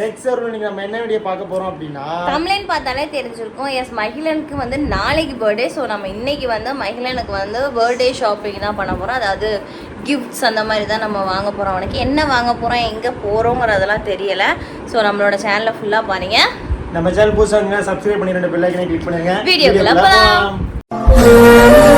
Next ஒரு இன்னைக்கு நம்ம என்ன வீடியோ பார்க்க போறோம் அப்படின்னா தமிழன் பார்த்தாலே தெரிஞ்சிருக்கும். எஸ் மகிழனுக்கு வந்து நாளைக்கு பர்த்டே ஸோ நம்ம இன்னைக்கு வந்து மகிழனுக்கு வந்து பர்த்டே ஷாப்பிங் தான் பண்ண போகிறோம் அதாவது கிஃப்ட்ஸ் அந்த மாதிரி தான் நம்ம வாங்க போகிறோம் அவனுக்கு. என்ன வாங்க போகிறோம் எங்கே போகிறோங்கிறதெல்லாம் தெரியலை. ஸோ நம்மளோட சேனலை ஃபுல்லாக பாருங்க. நம்ம சேனல் புதுசாக சப்ஸ்கிரைப் பண்ணி ரெண்டு பெல் ஐக்கனை கிளிக் பண்ணுங்க. வீடியோக்குள்ள வீடியோக்குள்ள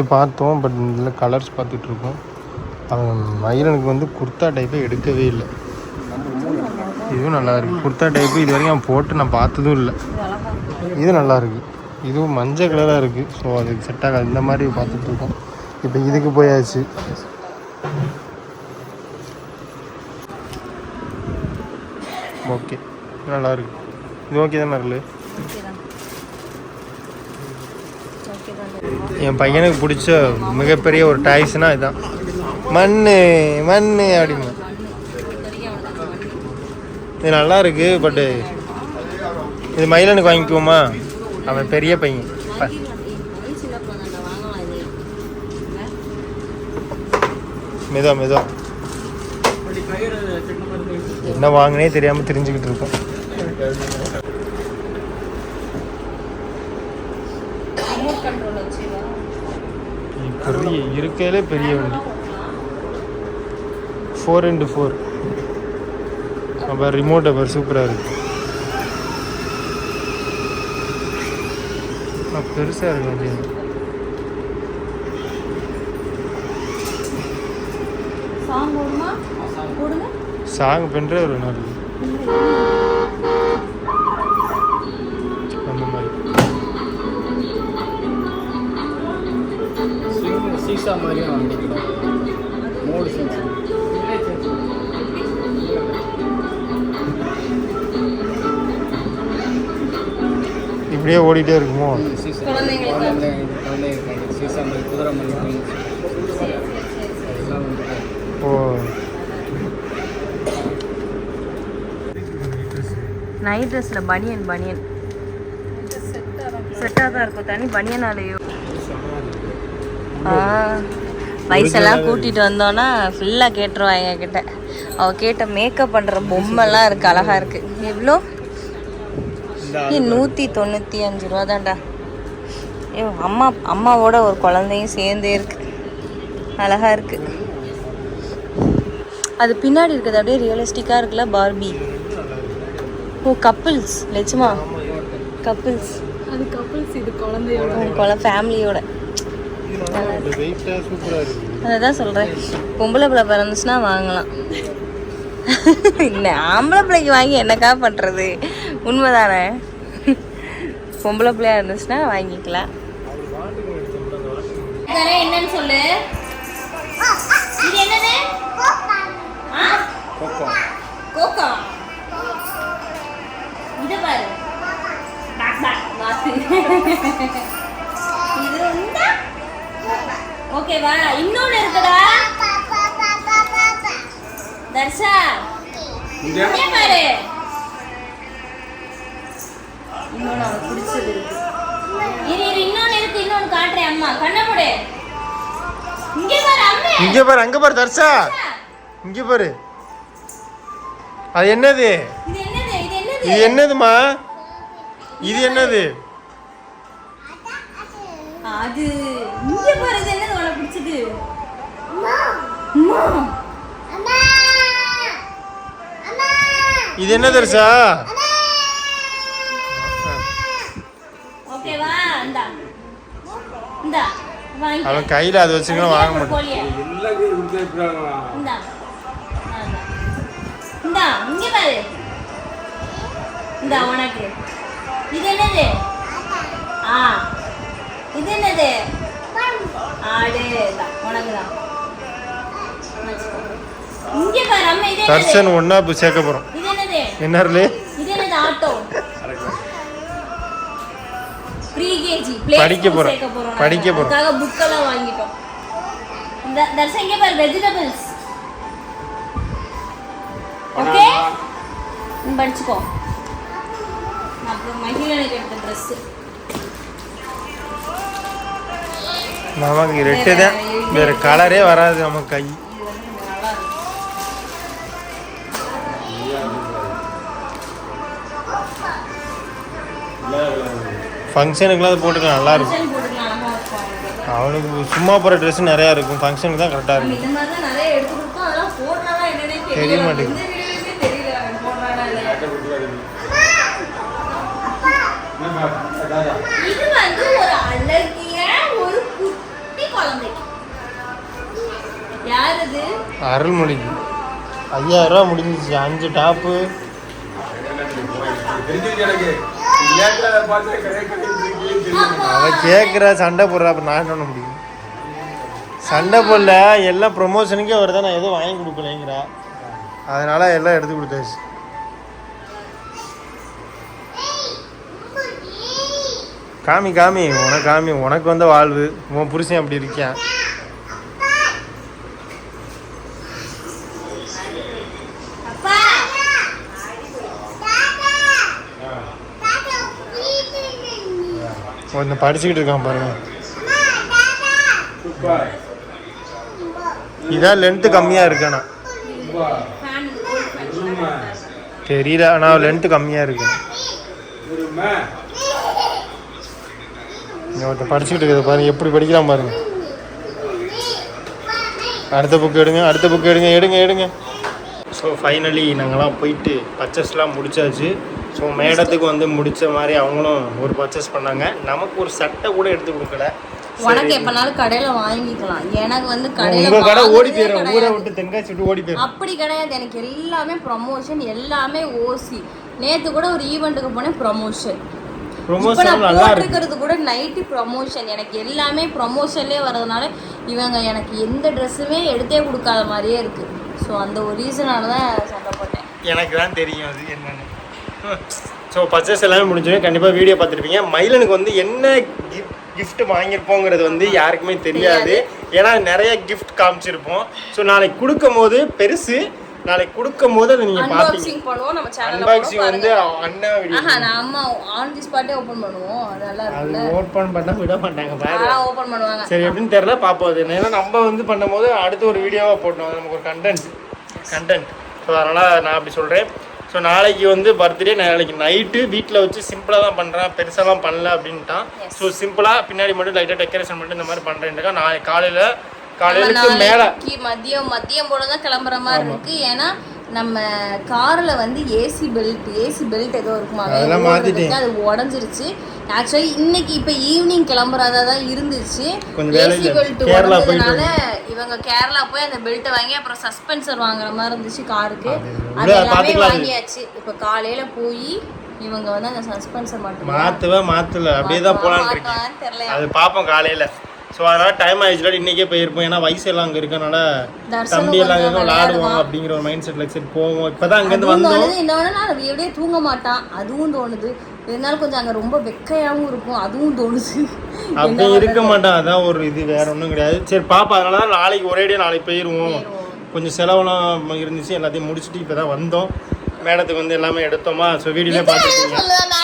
இது பார்த்தோம் பட் இதில் கலர்ஸ் பார்த்துட்ருக்கோம். அவன் மயிலனுக்கு வந்து குர்த்தா டைப்பே எடுக்கவே இல்லை. இதுவும் நல்லா இருக்கு. குர்த்தா டைப்பு இது வரைக்கும் அவன் போட்டு நான் பார்த்ததும் இல்லை. இது நல்லா இருக்குது இதுவும் மஞ்சள் கலராக இருக்குது ஸோ அதுக்கு செட் ஆகாது. இந்த மாதிரி பார்த்துட்ருக்கோம். இப்போ இதுக்கு போயாச்சு. ஓகே நல்லா இருக்குது இது ஓகே தானே இருக்குது என் பையனுக்கு பிடிச்ச மிகப்பெரிய ஒரு டாய்ஸ்னால் இதுதான் மண் மண் அப்படின்னு. இது நல்லா இருக்கு பட்டு இது மயிலனுக்கு வாங்கிக்குவோமா? அவன் பெரிய பையன். ப- மெதுவா மெதுவா. என்ன வாங்கினே தெரியாமல் தெரிஞ்சுக்கிட்டு இருக்கோம். பெரிய இருக்கையிலே பெரிய வண்டி. ஃபோர் இன்டு ஃபோர் அப்போ ரிமோட் அப்போ சூப்பராக இருக்கு. பெருசாக இருக்கு வண்டி. சாங் போடுமா? போடுங்க. சீசா மாதிரியும் வாங்கிக்கலாம் மோடு சென்ஸ் இப்படியே ஓடிட்டே இருக்குமோ? சீசா மாதிரி குதிரை ஓ நைட் ட்ரெஸ்ஸில் பனியன் பனியன் செட்டாக தான் இருக்கும். தனி பனியனாலேயோ வயசெல்லாம் கூட்டிகிட்டு வந்தோன்னா ஃபுல்லாக கேட்டுருவா எங்க கிட்ட அவள் கேட்ட மேக்கப் பண்ணுற பொம்மைலாம் இருக்குது அழகா இருக்குது எவ்வளோ நூற்றி தொண்ணூற்றி அஞ்சு ரூபா தான்டா ஏ அம்மா அம்மாவோட ஒரு குழந்தையும் சேர்ந்தே இருக்கு. அழகா இருக்கு. அது பின்னாடி இருக்குது அப்படியே ரியலிஸ்டிக்காக இருக்குல்ல பார்பி ஓ கப்பிள்ஸ் லட்சுமா கப்பிள்ஸ் அது கப்பல்ஸ் இது குழந்தையோட. குழ ஃபேமிலியோட வெயிட்டாக சூப்பராக இருக்கு. அதை தான் சொல்கிறேன் பொம்பளை பிள்ளை பிறந்துச்சுன்னா வாங்கலாம். ஆம்பளை பிள்ளைக்கு வாங்கி என்னக்கா பண்ணுறது உண்மைதானே? பொம்பளை பிள்ளையா இருந்துச்சுன்னா வாங்கிக்கலாம். என்னன்னு சொல்லு. இது என்னது? கோகோ இது பாரு. பாக். ஓகேவா? இன்னொன்னு இருக்குடா தர்ஷா இங்கே? பாரு. இன்னொன்னு அவனுக்கு பிடிச்சது இருக்கு. இரு இரு இன்னொன்னு இருக்கு இன்னொன்னு காட்டுறேன் அம்மா. கண்ணை மூடு. இங்கே பாரு அம்மே. இங்கே பாரு அங்கே பாரு தர்ஷா. இங்கே பாரு. அது என்னது? இது என்னது? இது என்னது? இது என்னதுமா இது என்னது? அது இங்கே பாரு இது இது என்ன வாங்கி. அவன் கையில் அது வச்சுக்கணும் வாங்க உனக்கு. இது என்னது? ஆ. இது என்னது? தர்ஷன் ஒன்றா இப்போ சேர்க்க போகிறோம் இது என்னது? என்ன அருளு இது என்னது ஆட்டோ? ப்ரீ கேஜி படிக்க போறோம். படிக்க போறோம். அதுக்காக புக் எல்லாம் வாங்கிட்டோம். இந்த தர்சன் இங்கே பாரு வெஜிடபிள்ஸ் ஓகே நீ படிச்சுக்கோ. நான் அப்புறம் மகிழனுக்கு எடுத்த ட்ரெஸ்ஸு நமக்கு ரெட்டு தான் வேற கலரே வராது நம்ம கை. ஃபங்க்ஷனுக்குலாம் அது போட்டுக்கலாம் நல்லா இருக்கும். அவனுக்கு. சும்மா போகிற ட்ரெஸ் நிறையா இருக்கும். ஃபங்க்ஷனுக்கு தான் கரெக்டாக இருக்கும். இந்த மாதிரி அருள்மொழிக்கு. ஐயாயிரம் ரூபா முடிஞ்சிச்சு அஞ்சு டாப்பு அவ கேட்குற சண்டை போடுறா அப்போ நான் என்ன பண்ண முடியும்? சண்டை போடல எல்லாம் ப்ரொமோஷனுக்கே வருதா நான் எதுவும் வாங்கி கொடுக்கலைங்கிறா. அதனால எல்லாம் எடுத்து கொடுத்தாச்சு. காமி காமி உனக்கு காமி உனக்கு வந்த வாழ்வு உன் புருஷன் அப்படி இருக்கேன் ஒன்று படிச்சுக்கிட்டு இருக்கான் பாருங்க. இதான் லென்த்து கம்மியாக இருக்கானா தெரியல ஆனால் லென்த்து கம்மியாக இருக்கு. இங்க ஒருத்தன் படிச்சுக்கிட்டு இருக்கிறத பாருங்க எப்படி படிக்கிறான் பாருங்க. அடுத்த புக் எடுங்க அடுத்த புக் எடுங்க எடுங்க எடுங்க. ஸோ ஃபைனலி நாங்கள்லாம் போயிட்டு பர்ச்சேஸ்லாம் முடிச்சாச்சு. ஸோ மேடத்துக்கு வந்து முடிச்ச மாதிரி அவங்களும் ஒரு பர்ச்சேஸ் பண்ணாங்க. நமக்கு ஒரு சட்டை கூட எடுத்து கொடுக்கல. உனக்கு எப்பனாலும் கடையில வாங்கிக்கலாம். எனக்கு வந்து கடையில உங்க கடை ஓடி போயிடும் ஊரை. விட்டு தென்காசி விட்டு ஓடி போயிடும் அப்படி கிடையாது. எனக்கு எல்லாமே ப்ரமோஷன் எல்லாமே ஓசி நேத்து கூட ஒரு ஈவெண்ட்டுக்கு போனேன் ப்ரமோஷன் போட்டிருக்கிறது கூட நைட்டு ப்ரமோஷன் எனக்கு எல்லாமே ப்ரமோஷன்லேயே வர்றதுனால இவங்க எனக்கு எந்த ட்ரெஸ்ஸுமே எடுத்தே கொடுக்காத மாதிரியே இருக்கு. ஸோ அந்த ஒரு ரீசனால தான் சண்டை போட்டேன். எனக்கு தான் தெரியும் அது என்னன்னு. ஸோ பர்ச்சேஸ் எல்லாமே முடிஞ்சது கண்டிப்பாக வீடியோ பார்த்துருப்பீங்க. மயிலனுக்கு வந்து என்ன கிஃப்ட் வாங்கியிருப்போங்கிறது வந்து யாருக்குமே தெரியாது. ஏன்னா நிறைய கிஃப்ட் காமிச்சிருப்போம். ஸோ நாளைக்கு கொடுக்கும் போது பெருசு. நாளைக்கு கொடுக்கும் போது அதை நீங்கள் அன்பாக்சிங் பண்ணுவோம். நம்ம சேனல்ல அன்பாக்சிங் வந்து அண்ணா வீடியோ ஆஹா நான் அம்மா ஆன் தி ஸ்பாட்டே ஓபன் பண்ணுவோம். அது நல்லா அது ஓப்பன் பண்ணால் விட மாட்டாங்க பாரு. ஓபன் பண்ணுவாங்க. சரி எப்படின்னு தெரியல பார்ப்போம் அது ஏன்னா நம்ம வந்து பண்ணும்போது அடுத்து ஒரு வீடியோவாக போட்டோம் நமக்கு ஒரு கண்டென்ட் கண்டென்ட் ஸோ அதனால் நான் அப்படி சொல்கிறேன் ஸோ நாளைக்கு வந்து பர்த்டே நாளைக்கு நைட்டு வீட்டில் வச்சு சிம்பிளாக தான் பண்ணுறேன் பெருசாலாம் பண்ணல அப்படின்ட்டான். ஸோ சிம்பிளாக பின்னாடி மட்டும் லைட்டாக டெக்கரேஷன் பண்ணிட்டு இந்த மாதிரி பண்ணுறேன்ட்டு நாளைக்கு காலையில் காலையிலுக்கு மேலே. மதியம் மதியம் போல தான் கிளம்புற மாதிரி இருக்கு. ஏன்னா நம்ம கார்ல வந்து ஏசி பெல்ட் ஏசி பெல்ட் ஏதோ இருக்குமா? அதெல்லாம் மாத்திட்டேன். அது உடஞ்சிருச்சு. ஆக்சுவலி இன்னைக்கு இப்ப ஈவினிங் கிளம்புறதா தான் இருந்துச்சு. ஏசி பெல்ட் உடஞ்சதுனால இவங்க கேரளா போய் அந்த பெல்ட்டை வாங்கி அப்புறம் சஸ்பென்சர் வாங்குற மாதிரி இருந்துச்சு காருக்கு. அது எல்லாமே. வாங்கியாச்சு. இப்ப காலையில போய் இவங்க வந்து அந்த சஸ்பென்சர் மட்டும் மாற்றவே மாற்றல அப்படியே தான் போகலான்னு இருக்கேன். அது பார்ப்போம் காலையில். ஸோ அதனால் டைம் ஆயிடுச்சுல இன்றைக்கே போயிருப்போம். ஏன்னா வயசு எல்லாம் அங்கே இருக்கனால தம்பி எல்லாம் அங்கே விளாடுவோம் விளையாடுவான். அப்படிங்கிற ஒரு மைண்ட் செட்டில் சரி போவோம். இப்போ தான் அங்கேருந்து வந்தோம். இன்னொன்று நான் எப்படியே தூங்க மாட்டான். அதுவும் தோணுது. இருந்தாலும் கொஞ்சம் அங்கே ரொம்ப வெக்கையாகவும் இருக்கும். அதுவும் தோணுது. அப்படி இருக்க மாட்டான். அதான் ஒரு இது வேற ஒன்றும் கிடையாது. சரி பாப்பா அதனால தான் நாளைக்கு ஒரேடியாக நாளைக்கு போயிடுவோம் கொஞ்சம் செலவெல்லாம் இருந்துச்சு எல்லாத்தையும் முடிச்சுட்டு இப்போ தான் வந்தோம். மேடத்துக்கு வந்து எல்லாமே எடுத்தோமா? ஸோ வீடியோலே பார்த்துருக்கீங்க.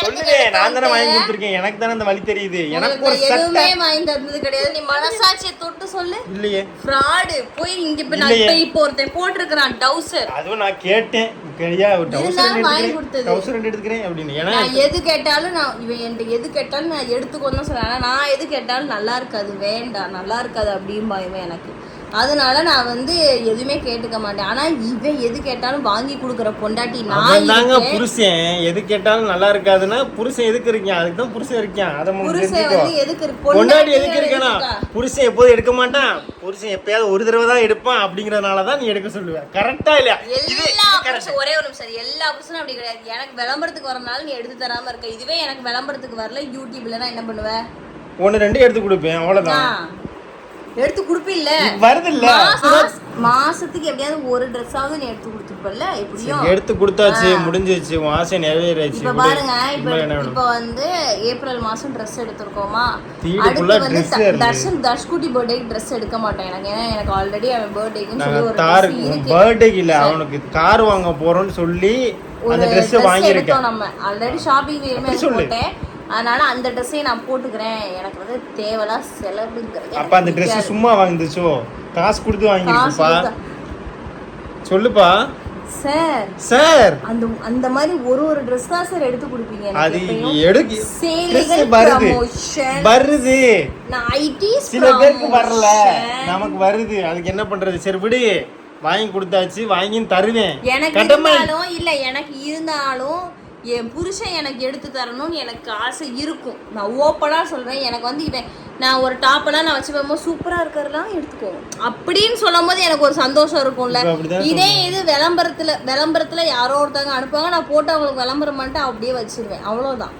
சொல்லுங்க நான் தானே வாங்கி கொடுத்துருக்கேன். எனக்கு தானே அந்த வழி தெரியுது. எனக்கு ஒரு எதுவுமே வாங்கி தந்தது கிடையாது. நீ மனசாட்சியை தொட்டு சொல்லு. இல்லையே. ஃப்ராடு போய் இங்க இப்ப நான். இப்ப இப்போ ஒருத்தன் போட்டிருக்கிறான் டவுசர். அதுவும் நான் கேட்டேன். சரியா டவுசர் இருந்தாலும் வாங்கி எடுத்துக்கிறேன் கொடுத்தது. டவுசர் எடுத்துக்கிறேன் அப்படின்னு. ஏன்னா நான் எது கேட்டாலும் நான் இவன் என்கிட்ட எது கேட்டாலும் நான் எடுத்துக்கோன்னு சொல்றேன் நான் எது கேட்டாலும் நல்லா இருக்காது வேண்டாம் நல்லா இருக்காது அப்படிம்பா இவன் எனக்கு. அதனால நான் வந்து எதுவுமே கேட்டுக்க மாட்டேன். ஆனா இவன் எது கேட்டாலும் வாங்கி கொடுக்குற பொண்டாட்டி நான் தாங்க. புருஷன். எது கேட்டாலும் நல்லா இருக்காதுன்னா புருஷன் எதுக்கு இருக்கான்? அதுக்கு தான் புருஷன் இருக்கான். அதை புருஷன் வந்து எதுக்கு? பொண்டாட்டி எதுக்கு இருக்கனா? இருக்கா? புருஷன் எப்போதும் எடுக்க மாட்டான். புருஷன் எப்பயாவது ஒரு தடவை தான் எடுப்பான் அப்படிங்கறதுனால தான் நீ எடுக்க சொல்லுவேன் கரெக்டா இல்லையா? எல்லா புருஷன் ஒரே ஒரு நிமிஷம். எல்லா புருஷனும் அப்படி கிடையாது. எனக்கு விளம்பரத்துக்கு வரனால நீ எடுத்து தராம இருக்க. இதுவே எனக்கு விளம்பரத்துக்கு வரல யூடியூப்ல நான் என்ன பண்ணுவ? ஒன்று ரெண்டு எடுத்து கொடுப்பேன். அவ்வளோதான் எடுத்து குடுப்பில்ல? வருது இல்ல மாசத்துக்கு எப்படியாவது ஒரு ட்ரெஸ்ஸாவது நீ எடுத்து கொடுத்துருப்பல்ல? எப்படியும்? எடுத்து கொடுத்தாச்சு முடிஞ்சிச்சு உன் ஆசை நிறைவேறாச்சு இப்ப. பாருங்க இப்ப வந்து ஏப்ரல் மாசம் ட்ரெஸ் எடுத்திருக்கோமா? அடுத்து வந்து. தர்ஷன் தர்ஷ்குட்டி பர்த்டேக்கு ட்ரெஸ் எடுக்க மாட்டேன் எனக்கு. ஏன்னா எனக்கு ஆல்ரெடி அவன் பர்த்டேக்குன்னு சொல்லி ஒரு தார் பர்த்டேக்கு இல்ல அவனுக்கு கார் வாங்க போறோம்னு சொல்லி அந்த ட்ரெஸ் ட்ரெஸ் வாங்கியிருக்கேன். எடுத்தோம் நம்ம. Already shopping. போட்டேன். அதனால அந்த ட்ரெஸ்ஸையே நான் போட்டுக்கிறேன். எனக்கு வந்து தேவையில்லா செலவுங்கிறது அப்ப அந்த ட்ரெஸ் சும்மா வாங்குந்துச்சோ காசு கொடுத்து கொடுத்தா- சொல்லுப்பா. Sir sir. அந்த அந்த மாதிரி ஒரு ஒரு ட்ரெஸ் தான் சார் எடுத்து கொடுப்பீங்க அது. எடுக்கு. சேலைகள் வருது. வருது. நான் ஐடி சில பேருக்கு வரல. நமக்கு வருது. அதுக்கு என்ன பண்றது? சரி விடு. வாங்கி கொடுத்தாச்சு. வாங்கி தருவேன். எனக்கு இருந்தாலும் இல்ல எனக்கு இருந்தாலும் என் புருஷன் எனக்கு எடுத்து தரணும்னு எனக்கு ஆசை இருக்கும். நான் ஓப்பனா சொல்றேன். எனக்கு வந்து இவன் நான் ஒரு டாப்பெல்லாம் நான் வச்சு போகும்போது சூப்பரா இருக்கிறதெல்லாம் எடுத்துக்கோ. அப்படின்னு சொல்லும் போது எனக்கு ஒரு சந்தோஷம் இருக்கும்ல. இதே இது விளம்பரத்துல விளம்பரத்துல யாரோ ஒருத்தவங்க அனுப்புவாங்க. நான் போட்டு அவங்களுக்கு விளம்பரம் பண்ணிட்டு அப்படியே வச்சிருவேன். அவ்வளவுதான்.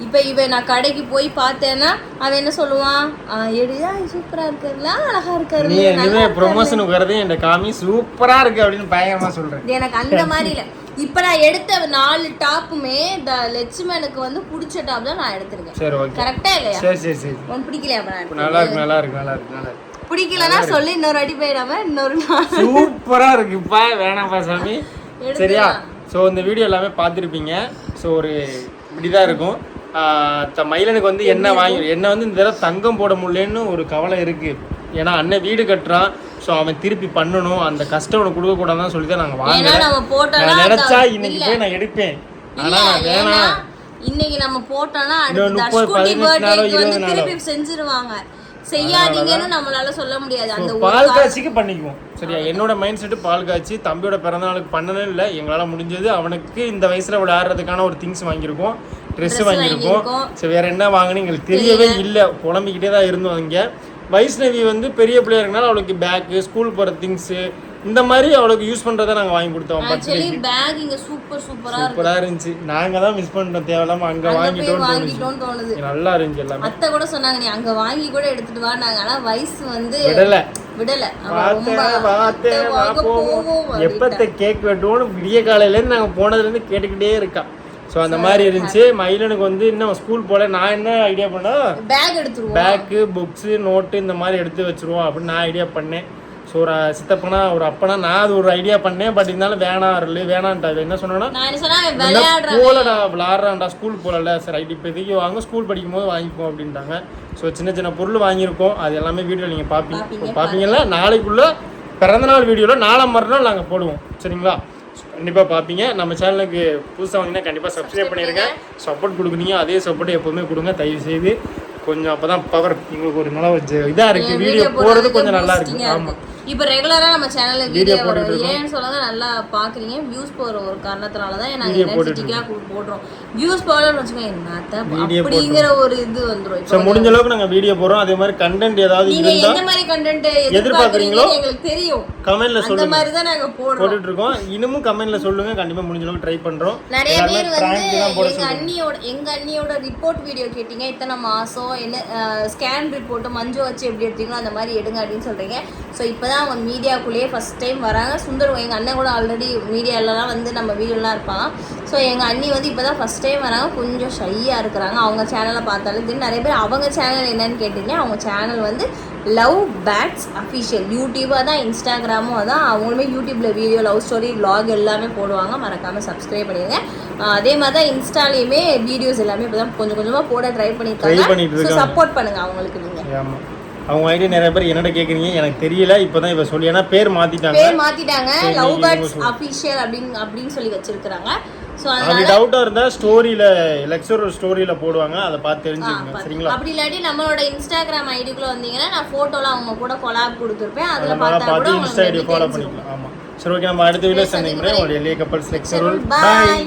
இப்போ இவன் நான் கடைக்கு போய் பார்த்தேன்னா அவன் என்ன சொல்லுவான் "ஆ, எடுதா சூப்பரா இருக்கிறதுல அழகா நீ இருக்கிறது. இனிமே ப்ரொமோஷனுக்கு வரதே என் காமி சூப்பரா இருக்கு அப்படின்னு பயங்கரமா சொல்றேன். எனக்கு அந்த மாதிரி இல்ல. இப்ப நான் எடுத்த நாலு டாப்புமே இந்த லட்சுமனுக்கு வந்து பிடிச்ச டாப் தான் நான் எடுத்திருக்கேன். சரி ஓகே கரெக்டா இல்லையா? சரி சரி சரி. உனக்கு பிடிக்கலையா? நல்லா இருக்கு நல்லா இருக்கு நல்லா இருக்கு நல்லா இருக்கு. பிடிக்கலன்னா சொல்லி இன்னொரு அடி போயிடாம இன்னொரு நாள். சூப்பரா இருக்குப்பா வேணாம்ப்பா சாமி. சரியா? ஸோ இந்த வீடியோ எல்லாமே பார்த்துருப்பீங்க. ஸோ ஒரு இப்படிதான் இருக்கும். மயிலனுக்கு வந்து என்ன வாங்கி என்ன வந்து இந்த தடவை தங்கம் போட முடியலன்னு ஒரு கவலை இருக்கு. ஏன்னா அண்ணன் வீடு கட்டுறான். ஸோ அவன் திருப்பி பண்ணணும். அந்த கஷ்டம் அவனுக்கு கொடுக்க கூடாதுன்னு சொல்லி தான் நாங்கள் போட்டோம்னா நான் நினைச்சா இன்னைக்கு. போய் நான் எடுப்பேன். ஆனா இல்ல, நான் வேணாம். இன்னைக்கு நம்ம போட்டோம்னா முப்பது, பதினெட்டு நாளோ, செஞ்சிருவாங்க. செய்யாதீங்கன்னு நம்மளால சொல்ல முடியாது. அந்த பால் கா- காய்ச்சிக்கு பண்ணிக்குவோம். சரியா என்னோட மைண்ட் செட்டு பால் காய்ச்சி தம்பியோட பிறந்தநாளுக்கு பண்ணணும் இல்லை. எங்களால் முடிஞ்சது அவனுக்கு இந்த வயசுல விளையாடுறதுக்கான ஒரு திங்ஸ் வாங்கியிருக்கோம் ட்ரெஸ் Dress வாங்கியிருக்கோம். சரி வேற என்ன வாங்கணும் எங்களுக்கு தெரியவே இல்லை. புலம்பிக்கிட்டே தான் இருந்தோம் இங்கே. வைஷ்ணவி வந்து பெரிய பிள்ளையா இருக்கனால அவளுக்கு பேக்கு ஸ்கூல் போகிற திங்ஸு இந்த மாதிரி அவளுக்கு யூஸ் பண்ணுறதை நாங்கள் வாங்கி கொடுத்தோம். ஆக்சுவலி பேக் இங்க சூப்பர் சூப்பரா சூப்பராக இருந்துச்சு. நாங்கள் தான் மிஸ் பண்ணிட்டோம் தேவையில்லாம அங்கே வாங்கிட்டோம்னு தோணுது. நல்லா இருந்துச்சு எல்லாமே. அத்தை கூட சொன்னாங்க நீ அங்க வாங்கி கூட எடுத்துட்டு வா நாங்க. ஆனா வயசு வந்து விடலை. விடல. எப்பத்த கேக் வெட்டுவோம்னு விடிய காலையிலேருந்து நாங்கள் போனதுலேருந்து கேட்டுக்கிட்டே இருக்கா. ஸோ அந்த மாதிரி இருந்துச்சு. மயிலனுக்கு வந்து இன்னும் ஸ்கூல் போல நான் என்ன ஐடியா பண்ணா பேக் எடுத்துருவோம். பேக்கு புக்ஸு நோட்டு இந்த மாதிரி எடுத்து வச்சிருவோம் அப்படின்னு நான் ஐடியா பண்ணேன். ஸோ ஒரு சித்தப்பனா ஒரு அப்பனா நான் அது ஒரு ஐடியா பண்ணேன். பட் இருந்தாலும் வேணாம் அருள் வேணான்ட்டா. என்ன சொன்னா நான் என்ன சொன்னா விளையாடுற போலடா விளாட்றான்டா ஸ்கூல் போகல சரி ஐடி இப்போதைக்கு வாங்க ஸ்கூல் படிக்கும் போது வாங்கிப்போம் அப்படின்ட்டாங்க. ஸோ சின்ன சின்ன பொருள் வாங்கியிருக்கோம் அது எல்லாமே வீடியோ நீங்கள் பார்ப்பீங்க பார்ப்பீங்க, பார்ப்பீங்களா நாளைக்குள்ள பிறந்தநாள் வீடியோவில் நாளை மறுநாள் நாங்கள் போடுவோம். சரிங்களா? கண்டிப்பாக பார்ப்பீங்க நம்ம சேனலுக்கு புதுசாக வாங்கினா கண்டிப்பாக சப்ஸ்கிரைப் பண்ணிடுங்க சப்போர்ட் கொடுக்குறீங்க. அதே சப்போர்ட் எப்போவுமே கொடுங்க. தயவு செய்து கொஞ்சம் அப்போ தான் பவர் உங்களுக்கு ஒரு நல்ல இதாக இருக்குது வீடியோ போகிறது கொஞ்சம் நல்லா இருக்குது ஆமாம் இப்போ ரெகுலரா நம்ம சேனல்ல வீடியோ இருக்கோம். ஏன்னு சொல்லுங்க நல்லா பாக்குறீங்க. வியூஸ் போற ஒரு காரணத்தினால தான் நாங்க Video போட்டுட்டு எனர்ஜெட்டிக்கா போடுறோம். வியூஸ் போடலன்னு வச்சுக்கோங்க என்னத்த அப்படிங்கிற ஒரு இது வந்துரும். ஸோ இப்போ முடிஞ்ச அளவுக்கு நாங்கள் வீடியோ போடுறோம். அதே மாதிரி கண்டென்ட் ஏதாவது நீங்க இருந்தால் எந்த மாதிரி கண்டென்ட் எதிர்பார்க்கறீங்களோ? எங்களுக்கு தெரியும். கமெண்ட்ல அந்த சொல்லுங்க. மாதிரி தான் நாங்க போடுறோம். போட்டுட்டு இருக்கோம். இன்னமும் கமெண்ட்ல சொல்லுங்க. கண்டிப்பா முடிஞ்ச அளவுக்கு ட்ரை பண்றோம். நிறைய பேர் வந்து prank தான் போட எங்க சொல்லுங்க அண்ணியோட எங்க அண்ணியோட ரிப்போர்ட் வீடியோ கேட்டீங்க. இத்தனை மாசம் என்ன ஸ்கேன் ரிப்போர்ட் மஞ்சு வச்சு எப்படி எடுத்தீங்களோ அந்த மாதிரி எடுங்க அப்படின்னு சொல்றீங்க. ஸோ இப்போதான் அவங்க மீடியாக்குள்ளேயே ஃபர்ஸ்ட் டைம் வராங்க. சுந்தர் எங்க அண்ணன் கூட ஆல்ரெடி மீடியாலலாம் வந்து நம்ம வீடியோலாம் இருப்பாங்க ஸோ எங்க அண்ணி வந்து இப்போதான் ஃபர்ஸ்ட் டைம் வராங்க. கொஞ்சம் ஷையா இருக்கிறாங்க. அவங்க சேனலை பார்த்தாலும் தெரியும் நிறைய பேர் அவங்க சேனல் என்னன்னு கேட்டீங்க. அவங்க சேனல் வந்து லவ் பேட்ஸ் அஃபிஷியல் யூடியூபாக தான் இன்ஸ்டாகிராமும் அதான். அவங்களுமே யூடியூப்ல வீடியோ லவ் ஸ்டோரி vlog எல்லாமே போடுவாங்க. மறக்காம சப்ஸ்கிரைப் பண்ணிடுங்க அதே மாதிரி தான் இன்ஸ்டாலையுமே வீடியோஸ் எல்லாமே இப்போ தான் கொஞ்சம் கொஞ்சமாக போட ட்ரை பண்ணியிருக்காங்க ஸோ. சப்போர்ட் பண்ணுங்க அவங்களுக்கு நீங்க. ஆமா. அவங்க ஐடியா நிறைய பேர் என்னோட கேக்குறீங்க? எனக்கு தெரியல. இப்பதான் இவ சொல்லி ஏன்னா பேர் மாத்திட்டாங்க. பேர் மாத்திட்டாங்க. லவ் சொல்லுங்க. அஃபிஷியல் அப்படின்னு அப்படின்னு சொல்லி வச்சிருக்கிறாங்க. ஸோ அப்படி அதனால டவுட்டா இருந்தா ஸ்டோரியில லெக்சர் ஸ்டோரியில போடுவாங்க. அதை பார்த்து தெரிஞ்சுக்கோங்க. சரிங்களா? அப்படி இல்லாட்டி நம்மளோட இன்ஸ்டாகிராம் ஐடிக்குள்ள வந்தீங்கன்னா நான் போட்டோலாம் அவங்க கூட கொலாப் கொடுத்துருப்பேன். அதுல அதை பார்த்தா கூட இன்ஸ்டா ஐடி ஃபாலோ. பண்ணிக்கலாம். ஆமா. சரி ஓகே நம்ம அடுத்த வீடியோ சந்திக்கிறேன். உங்களுடைய லே கப்பல்ஸ் லெக்சர். பாய்